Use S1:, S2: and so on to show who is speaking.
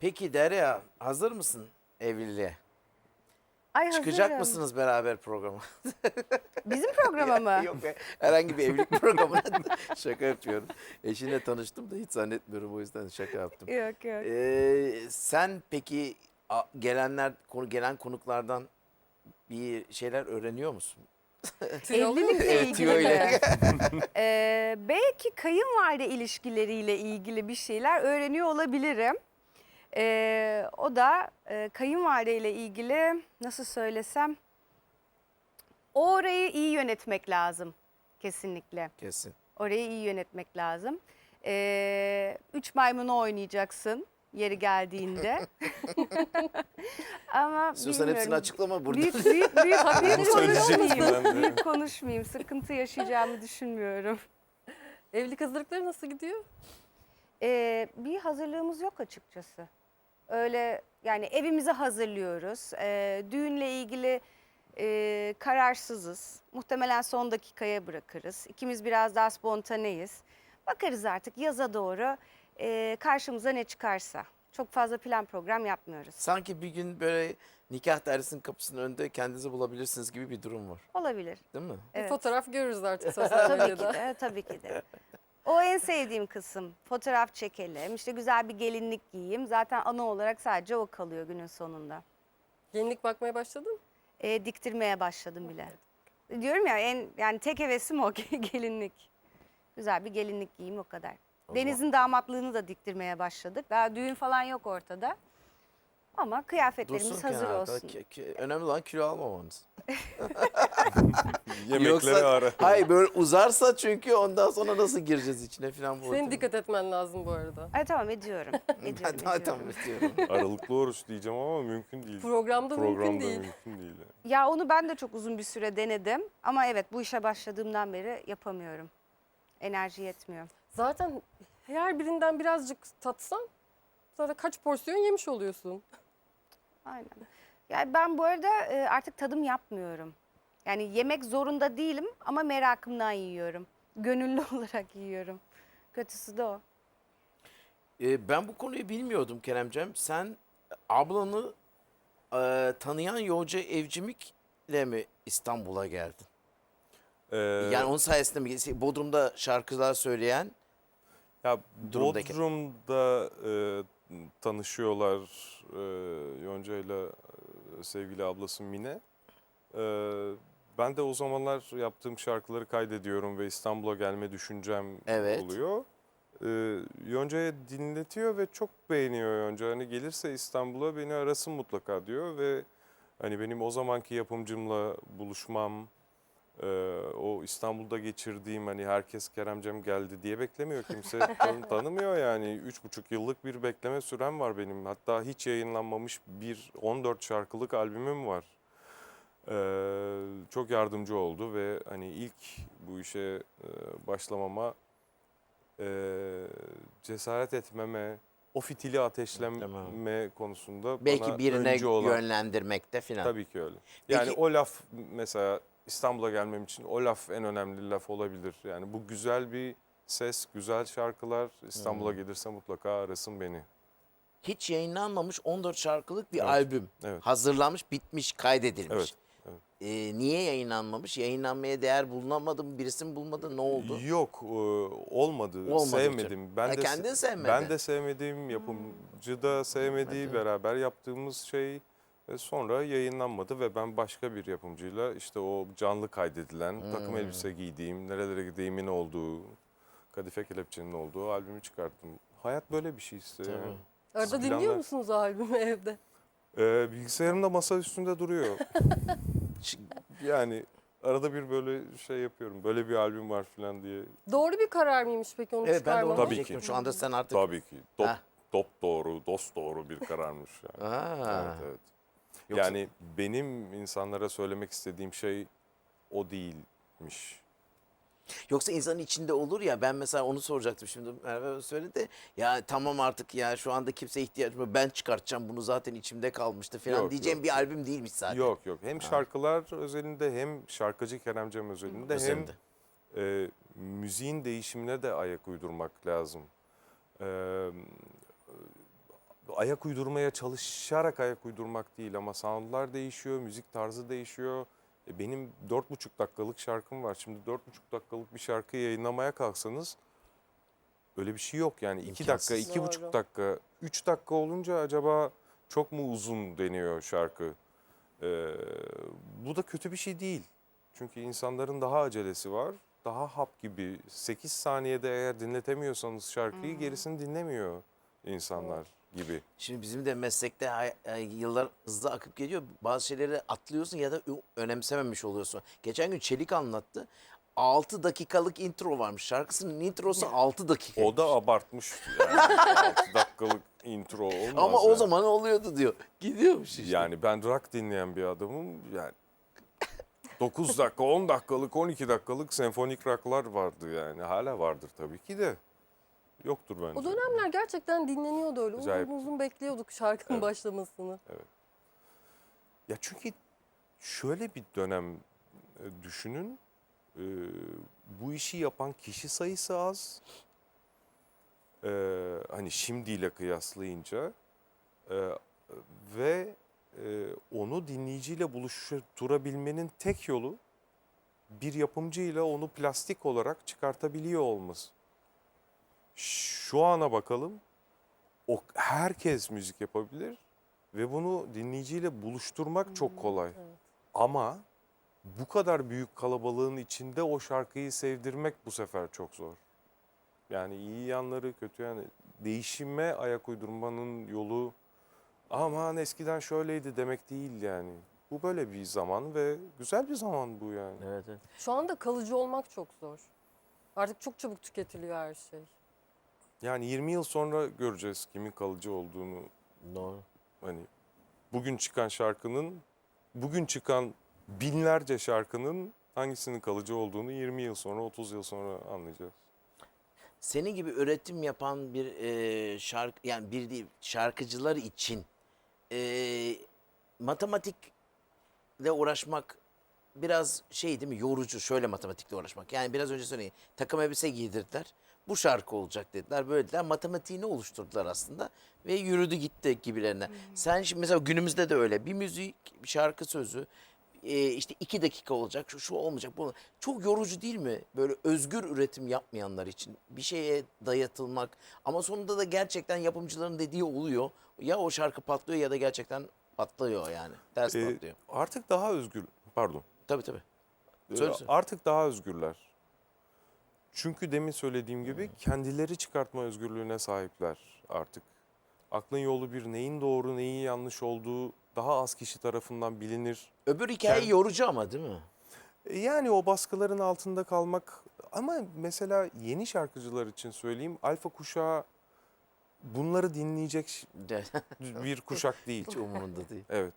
S1: Peki Derya hazır mısın evliliğe?
S2: Ay
S1: Çıkacak
S2: hazırım.
S1: mısınız beraber programa?
S2: Bizim programa mı?
S1: Yok be, herhangi bir evlilik programına şaka yapıyorum. Eşinle tanıştım da hiç zannetmiyorum o yüzden şaka yaptım.
S2: Yok yok.
S1: Ee, sen peki a- gelenler konu gelen konuklardan bir şeyler öğreniyor musun?
S2: Evlilikle
S1: Evet,
S2: ilgili? Ee, belki kayınvalide ilişkileriyle ilgili bir şeyler öğreniyor olabilirim. Ee, o da e, kayınvalide ile ilgili nasıl söylesem orayı iyi yönetmek lazım kesinlikle.
S1: Kesin.
S2: Orayı iyi yönetmek lazım. Ee, üç maymunu oynayacaksın yeri geldiğinde. Ama
S1: İstiyorsan hepsini
S2: bilmiyorum.
S1: açıklama burada.
S2: Büyük büyük büyük, büyük konuşmayayım. Büyük konuşmayayım. Sıkıntı yaşayacağımı düşünmüyorum.
S3: Evlilik hazırlıkları nasıl gidiyor?
S2: Ee, bir hazırlığımız yok açıkçası. Öyle yani evimizi hazırlıyoruz. Ee, düğünle ilgili e, kararsızız. Muhtemelen son dakikaya bırakırız. İkimiz biraz daha spontaneyiz. Bakarız artık yaza doğru e, karşımıza ne çıkarsa. Çok fazla plan program yapmıyoruz.
S1: Sanki bir gün böyle nikah dairesinin kapısının önünde kendinizi bulabilirsiniz gibi bir durum var.
S2: Olabilir.
S1: Değil mi?
S3: Bir
S2: Evet.
S3: fotoğraf görürüz artık sosyal
S2: Tabii ki
S3: medyada.
S2: de, tabii ki de. O en sevdiğim kısım. Fotoğraf çekelim, işte güzel bir gelinlik giyeyim. Zaten ana olarak sadece o kalıyor günün sonunda.
S3: Gelinlik bakmaya başladın?
S2: E, diktirmeye başladım bile. Diyorum ya en yani tek hevesim o gelinlik. Güzel bir gelinlik giyeyim o kadar. Deniz'in damatlığını da diktirmeye başladık. Daha düğün falan yok ortada. Ama kıyafetlerimiz
S1: Dursun
S2: hazır
S1: kenarda.
S2: olsun.
S1: Ki- ki- önemli olan kilo almamanız.
S4: Yemekleri ara.
S1: Hayır böyle uzarsa çünkü ondan sonra nasıl gireceğiz içine falan bu.
S3: Senin
S1: ortamın.
S3: dikkat etmen lazım bu arada.
S2: Ay tamam ediyorum. ediyorum,
S1: Ben zaten
S2: ediyorum.
S1: istiyorum.
S4: Aralıklı oruç diyeceğim ama mümkün değil.
S3: Programda,
S4: Programda
S3: mümkün değil.
S4: mümkün değil.
S2: Ya onu ben de çok uzun bir süre denedim. Ama evet bu işe başladığımdan beri yapamıyorum. Enerji yetmiyor.
S3: Zaten her birinden birazcık tatsan zaten kaç porsiyon yemiş oluyorsun.
S2: Aynen. Yani ben bu arada e, artık tadım yapmıyorum. Yani yemek zorunda değilim ama merakımdan yiyorum. Gönüllü olarak yiyorum. Kötüsü de o.
S1: Ee, ben bu konuyu bilmiyordum Keremcem. Sen ablanı e, tanıyan Yolcu Evcimik'le mi İstanbul'a geldin?
S4: Ee,
S1: Yani onun sayesinde mi? Bodrum'da şarkılar söyleyen
S4: ya
S1: durumdaki-
S4: Bodrum'da e, tanışıyorlar e, Yonca ile e, sevgili ablası Mine. E, ben de o zamanlar yaptığım şarkıları kaydediyorum ve İstanbul'a gelme düşüncem
S1: Evet.
S4: oluyor. E, Yonca'ya dinletiyor ve çok beğeniyor Yonca. Hani gelirse İstanbul'a beni arasın mutlaka diyor ve hani benim o zamanki yapımcımla buluşmam, e, o İstanbul'da geçirdiğim hani herkes Keremcem geldi diye beklemiyor kimse tan- tanımıyor yani. Üç buçuk yıllık bir bekleme sürem var benim. Hatta hiç yayınlanmamış bir 14 şarkılık albümüm var. Ee, çok yardımcı oldu ve hani ilk bu işe e, başlamama e, cesaret etmeme, o fitili ateşleme
S1: Tamam.
S4: konusunda
S1: belki
S4: bana
S1: birine
S4: öncü olan.
S1: yönlendirmekte falan.
S4: Tabii ki öyle. Yani
S1: Peki-
S4: o laf mesela İstanbul'a gelmem için o laf en önemli laf olabilir. Yani bu güzel bir ses, güzel şarkılar. İstanbul'a
S1: Hmm.
S4: gelirse mutlaka arasın beni.
S1: Hiç yayınlanmamış 14 şarkılık bir albüm.
S4: evet.
S1: Hazırlanmış, bitmiş, kaydedilmiş.
S4: Evet, evet.
S1: Ee, niye yayınlanmamış? Yayınlanmaya değer bulunamadı mı? Birisi mi bulmadı? Ne oldu?
S4: Yok, e, olmadı.
S1: Olmadı
S4: sevmedim. Ben
S1: Ha,
S4: de
S1: kendin sevmedin.
S4: Ben de sevmedim. Yapımcı da sevmediği beraber yaptığımız şey e, sonra yayınlanmadı ve ben başka bir yapımcıyla işte o canlı kaydedilen takım
S1: Hmm.
S4: elbise giydiğim, nerelere gideyimin olduğu, kadife kelepçenin olduğu albümü çıkarttım. Hayat böyle bir şey işte.
S1: Tabii.
S3: Arada
S4: Planlar-
S3: dinliyor musunuz o albümü evde?
S4: Ee, bilgisayarım da masa üstünde duruyor. Yani arada bir böyle şey yapıyorum. Böyle bir albüm var falan diye.
S3: Doğru bir karar mıymış peki onu
S1: Evet ben de onu
S4: Tabii ki.
S1: Şu anda sen artık...
S4: Tabii ki. Dop,
S1: Heh.
S4: dop doğru, dost doğru bir kararmış yani.
S1: Aa,
S4: Evet, evet.
S1: Yoksa-
S4: Yani benim insanlara söylemek istediğim şey o değilmiş.
S1: Yoksa insanın içinde olur ya ben mesela onu soracaktım şimdi Merve söyledi. Ya tamam artık ya şu anda kimse ihtiyaç yok. Ben çıkartacağım bunu zaten içimde kalmıştı falan
S4: Yok,
S1: diyeceğim
S4: yok,
S1: bir albüm değilmiş zaten.
S4: Yok yok. Hem şarkılar özelinde hem şarkıcı Keremcem özelinde
S1: Özelinde.
S4: hem e, müziğin değişimine de ayak uydurmak lazım. E, ayak uydurmaya çalışarak ayak uydurmak değil ama soundlar değişiyor, müzik tarzı değişiyor. E, benim dört buçuk dakikalık şarkım var. Şimdi dört buçuk dakikalık bir şarkı yayınlamaya kalksanız öyle bir şey yok yani. iki dakika,
S1: İmkansız.
S4: iki buçuk
S3: Doğru.
S4: dakika, üç dakika olunca acaba çok mu uzun deniyor şarkı. Ee, bu da kötü bir şey değil. Çünkü insanların daha acelesi var. Daha hap gibi 8 saniyede eğer dinletemiyorsanız şarkıyı gerisini dinlemiyor insanlar gibi.
S1: Şimdi bizim de meslekte hay- ay, yıllar hızlı akıp geliyor. Bazı şeyleri atlıyorsun ya da ö- önemsememiş oluyorsun. Geçen gün Çelik anlattı. 6 dakikalık intro varmış. Şarkısının introsu 6 dakika.
S4: O da abartmış yani 6 dakikalık intro olmaz.
S1: Ama o
S4: yani.
S1: zaman oluyordu diyor. Gidiyormuş işte.
S4: Yani ben rock dinleyen bir adamım yani 9 dakika, 10 dakikalık, 12 dakikalık senfonik rocklar vardı yani. Hala vardır tabii ki de. Yoktur bence.
S3: O dönemler gerçekten dinleniyordu öyle. Uzun
S4: Acayip.
S3: uzun bekliyorduk şarkının
S4: Evet.
S3: başlamasını.
S4: Ya çünkü şöyle bir dönem e, düşünün. E, bu işi yapan kişi sayısı az. E, hani şimdiyle kıyaslayınca E, ve e, onu dinleyiciyle buluşturabilmenin tek yolu bir yapımcıyla onu plastik olarak çıkartabiliyor olması. Şu ana bakalım. O herkes müzik yapabilir ve bunu dinleyiciyle buluşturmak çok kolay.
S3: evet.
S4: Ama bu kadar büyük kalabalığın içinde o şarkıyı sevdirmek bu sefer çok zor. Yani iyi yanları, kötü yani değişime ayak uydurmanın yolu aman eskiden şöyleydi demek değil yani. Bu böyle bir zaman ve güzel bir zaman bu yani.
S1: Evet, evet.
S3: Şu anda kalıcı olmak çok zor. Artık çok çabuk tüketiliyor her şey.
S4: Yani 20 yıl sonra göreceğiz kimin kalıcı olduğunu.
S1: Doğru.
S4: Hani bugün çıkan şarkının, bugün çıkan binlerce şarkının hangisinin kalıcı olduğunu 20 yıl sonra, 30 yıl sonra anlayacağız.
S1: Senin gibi üretim yapan bir e, şarkı yani bir değil şarkıcılar için e, matematikle uğraşmak biraz şey değil mi yorucu şöyle matematikle uğraşmak. Yani biraz önce söyleyeyim takım elbise giydirdiler. Bu şarkı olacak dediler. Böyle dediler. Matematiğini oluşturdular aslında ve yürüdü gitti gibilerine. Sen şimdi mesela günümüzde de öyle bir müzik, bir şarkı sözü e, işte iki dakika olacak, şu, şu olmayacak. Bu çok yorucu değil mi? Böyle özgür üretim yapmayanlar için bir şeye dayatılmak. Ama sonunda da gerçekten yapımcıların dediği oluyor. Ya o şarkı patlıyor ya da gerçekten patlıyor yani. Ters
S4: Ee,
S1: patlıyor.
S4: artık daha özgür, pardon.
S1: Tabii tabii. Söyle, söyle.
S4: Artık daha özgürler. Çünkü demin söylediğim gibi kendileri çıkartma özgürlüğüne sahipler artık. Aklın yolu bir neyin doğru neyin yanlış olduğu daha az kişi tarafından bilinir.
S1: Öbür hikaye
S4: Kend-
S1: yorucu ama değil mi?
S4: Yani o baskıların altında kalmak ama mesela yeni şarkıcılar için söyleyeyim alfa kuşağı bunları dinleyecek bir kuşak değil.
S1: Hiç umurunda değil.
S4: Evet.